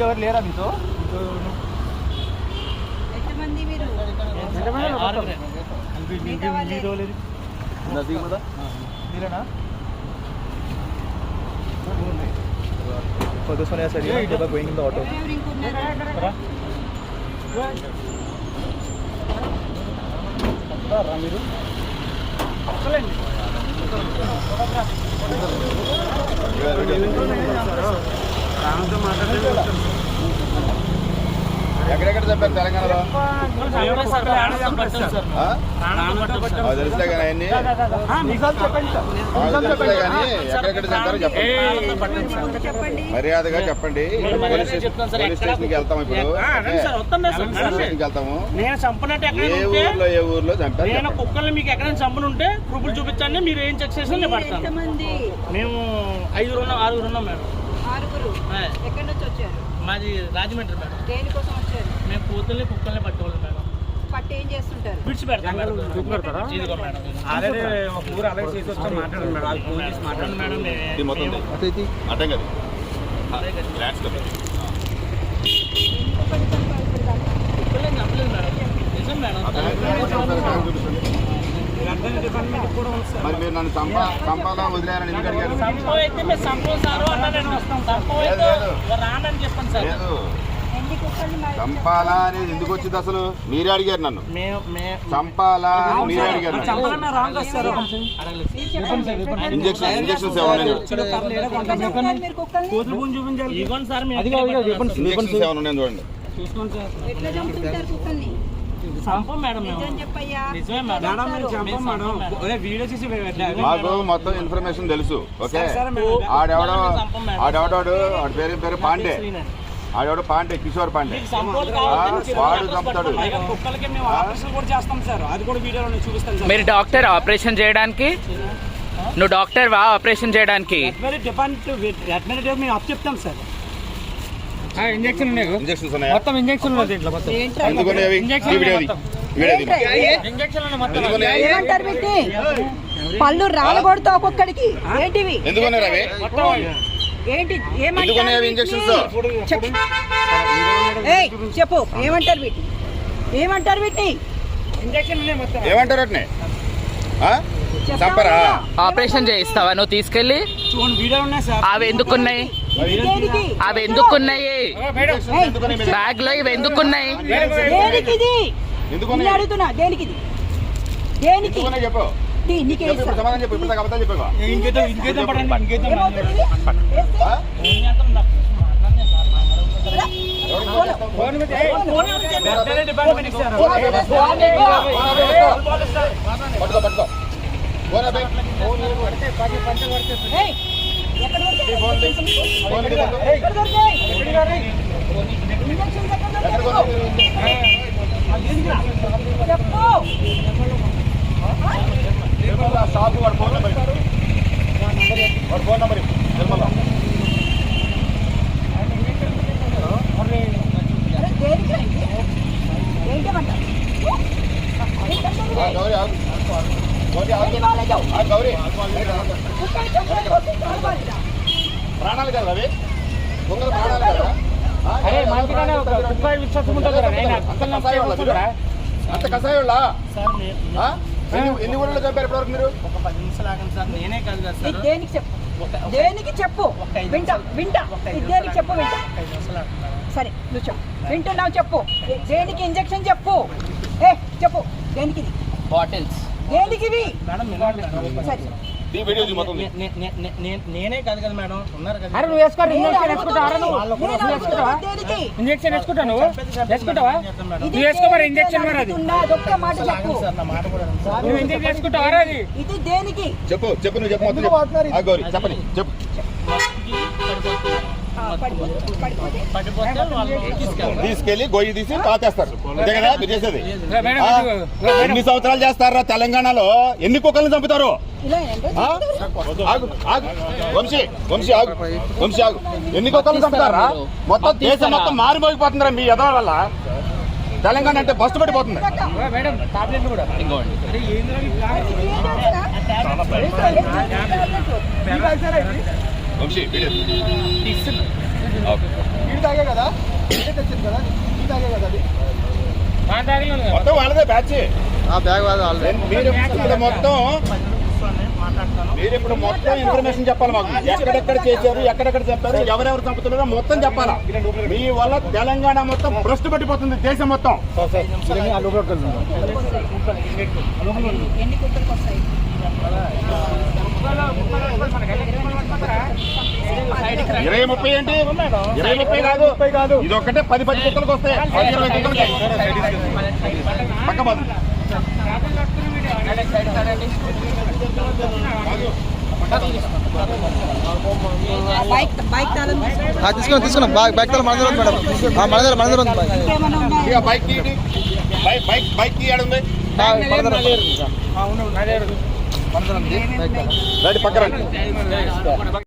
ఇంకెవరు లేరా మీతో ఎంతమంది మీరు మిగతా వాళ్ళే? మీరేనా For this one, yes, sir. You know, they were going in the auto. ఎవరెవరు ఎక్కడెక్కడ చెప్పారు తెలంగాణలో? తెలుసులే కానీ అవన్నీ తెలుసులే కానీ ఎక్కడెక్కడ చెప్పారో చెప్పండి. మర్యాదగా చెప్పండి. పోలీస్ స్టేషన్కి వెళ్తాం ఇప్పుడు. స్టేషన్కి వెళ్తాము. నేను చంపనట్టు ఏ ఎక్కడ ఉంటే ఊర్లో ఏ ఊర్లో చంపారు నేను. కుక్కల్ని మీకు ఎక్కడ చంపనుంటే ప్రూఫ్లు చూపించండి. మీరు ఏం చెక్ చేసి నేను మీరు పడతాను. ఎంతమంది? మేము ఐదుగురు ఉన్నాం ఆరుగురు ఉన్నాం మేడం. ఆరుగురు ఎక్కడి నుంచి వచ్చారు మాది రాజమండ్రి మేడం దేనికోసం వచ్చారు మేము కూతుర్ని కుక్కల్ని పట్టుకోవాలి మేడం పట్టి ఏం చేస్తుంటారు విడిచి పెడతాం మేడం ఇదిగో మేడం ఆల్రెడీ ఒక ఊరు అలాగే చేసి వచ్చాం మాట్లాడండి మేడం వాళ్ళు ఫోన్ చేసి మాట్లాడండి మేడం ఇది మొత్తం ఉంది. అర్థం కదా రిలాక్స్ కదా. కుక్కల్ని మేడం నిజం మేడం మరి మీరు నన్ను చంప చంపాలా వదిలేరని ఎందుకు అడిగారు? సంపో అయితే మీరు సంపో సారు అన్నారండి వస్తాం సంపో అయితే లేదు, లేదు. రానని చెప్పండి సార్. లేదు. ఎన్ని కుక్కల్ని మరి? చంపాలా అనేది ఎందుకు వచ్చింది అసలు? మీరే అడిగారు నన్ను. చంపాలా అని మీరే అడిగారు ఇంజక్షన్ ఇంజక్షన్స్ ఇంజక్షన్స్ ఏమైనా చూడండి. మాకు మొత్తం ఇన్ఫర్మేషన్ తెలుసు ఓకే? ఆడెవడో ఆడెవడాడు ఆడి పేరు పేరు పాండే. ఆడెవడో పాండే కిషోర్ పాండే. వాడు చంపుతాడు. పైగా కుక్కలకి మేము ఆపరేషన్ కూడా చేస్తాం సార్. అది కూడా వీడియోలో చూపిస్తాను సార్. మీరు డాక్టర్ ఆపరేషన్ చేయడానికి? నువ్వు డాక్టర్ వా ఆపరేషన్ చేయడానికి? చెప్తాం సార్. ఇంజక్షన్ ఉన్నాయి ఇంజక్షన్స్ ఉన్నాయా? మొత్తం ఇంజక్షన్ ఉన్నాయి దీంట్లో మొత్తం. పళ్ళు రాలగొడతా ఒక్కొక్కడికి. ఏంటివి? ఎందుకున్నారు అవి ఏంటి? ఏమంటారు ఇంజక్షన్స్? చెప్పు. ఏమంటారు వీటిని? ఏమంటారు వీటిని? ఇంజక్షన్ ఉన్నాయి మొత్తం ఏమంటారు? చంపరా? ఆపరేషన్ చేయిస్తావా? నువ్వు తీసుకెళ్ళి? అవి ఎందుకున్నాయి అవి ఎందుకున్నాయి? బ్యాగ్లో ఇవి ఎందుకున్నాయి? అడుగుతున్నా దేనికి? దేనికి చెప్పు. సమాధానం చెప్పు ఇప్పుడు అబద్ధాలు చెప్పావా? ఇంకేదో ఇంకేదో పట్టుకో పట్టుకో. ఏయ్, ఎక్కడ షాపు వాడు ఫోన్ నెంబర్ వాడు ఫోన్ నెంబర్ ఇవ్వు. నిర్మల అరే, దేనికి ఇది? ఏంటమంటారు ఆ, గౌరీ ఆగు. గౌరీ ఆగు. ఏంటి వాళ్ళకి? ఆ, గౌరీ కుక్కని చంపడానికి వస్తే కావాలిరా. ప్రాణాలు కదా అవి? ప్రాణాలు కదా? అరే మంచిగానే ఒక విశ్వాసం ఉంటుంది అంత కషాయోళ్ళ? ఎన్ని ఊళ్ళో చంపారు ఇప్పటివరకు మీరు? ఒక పది నిమిషాలు ఆగండి సార్ నేనే కాదు కదా సార్. దేనికి చెప్పు? దేనికి చెప్పు? వింటా. వింటా. దేనికి చెప్పు వింటా. సరే. నువ్వు చెప్పు. వింటున్నావు చెప్పు. దేనికి ఇంజెక్షన్ చెప్పు? ఏ చెప్పు. దేనికి బాటిల్స్. దేనికి. సరే. నేనే కాదు కదా మేడం. ఉన్నారు కదా. అరే నువ్వు వేసుకో నేను ఇంజక్షన్ వేసుకుంటావా నువ్వు అడుగుతున్నా, దేనికి ఇంజక్షన్ వేసుకుంటావు నువ్వు? వేసుకుంటావా ఇది నువ్వు వేసుకో మరి దేనికి ఇంజక్షన్ మరి అది. నువ్వు ఇంజక్షన్ వేసుకుంటావా? రా అది. ఇది దేనికి? చెప్పు చెప్పు నువ్వు చెప్పు మొత్తం చెప్పు. ఆ, గౌరీ చెప్పని చెప్పు. తీసుకెళ్ళి గొయ్యి తీసి పాతేస్తారు అంతే కదా? మీరు చేసేది. ఎన్ని సంవత్సరాలు చేస్తారా తెలంగాణలో? ఎన్ని కుక్కలను చంపుతారు? ఇలా ఏంటో ఆ? ఆగు ఆగు. వంశీ వంశీ ఆగు. వంశీ ఆగు. ఎన్ని కుక్కలను చంపుతారా? మొత్తం దేశం మొత్తం మారిపోయిపోతుందిరా మీ ఎదవ వల్ల. తెలంగాణ అంటే బస్సు పడిపోతుంది? వంశీ వీడియో. తాగే కదా? తాగే కదా అది? మొత్తం వాళ్ళదే బ్యాచ్. ఆ బ్యాగ్ వాళ్ళు మీరు ఇప్పుడు మొత్తం మీరు ఇప్పుడు మొత్తం ఇన్ఫర్మేషన్ చెప్పాలి మాకు. ఎక్కడెక్కడ చేశారు ఎక్కడెక్కడ చెప్పారు ఎవరెవరు చంపుతున్నారో మొత్తం చెప్పాలా? మీ వల్ల తెలంగాణ మొత్తం భ్రష్టు పట్టిపోతుంది దేశం మొత్తం ఎన్ని కుక్కలకు వస్తాయి ఇరవై ముప్పై ఏంటి ఇరవై ముప్పై కాదు. కాదు. ఇది ఒక్కటే పది పది కుక్కలకు. వస్తాయి పది ఇరవై కుక్కలకి పక్క బాదు. Bike bike. తీసుకున్నాం. తీసుకున్నాం బ్యాగ్ తల మన దగ్గర ఉంది మేడం మన దగ్గర మన దగ్గర ఉంది బైక్ బైక్ బైక్ బైక్. తీయడం ఉంది? రండి పక్క రండి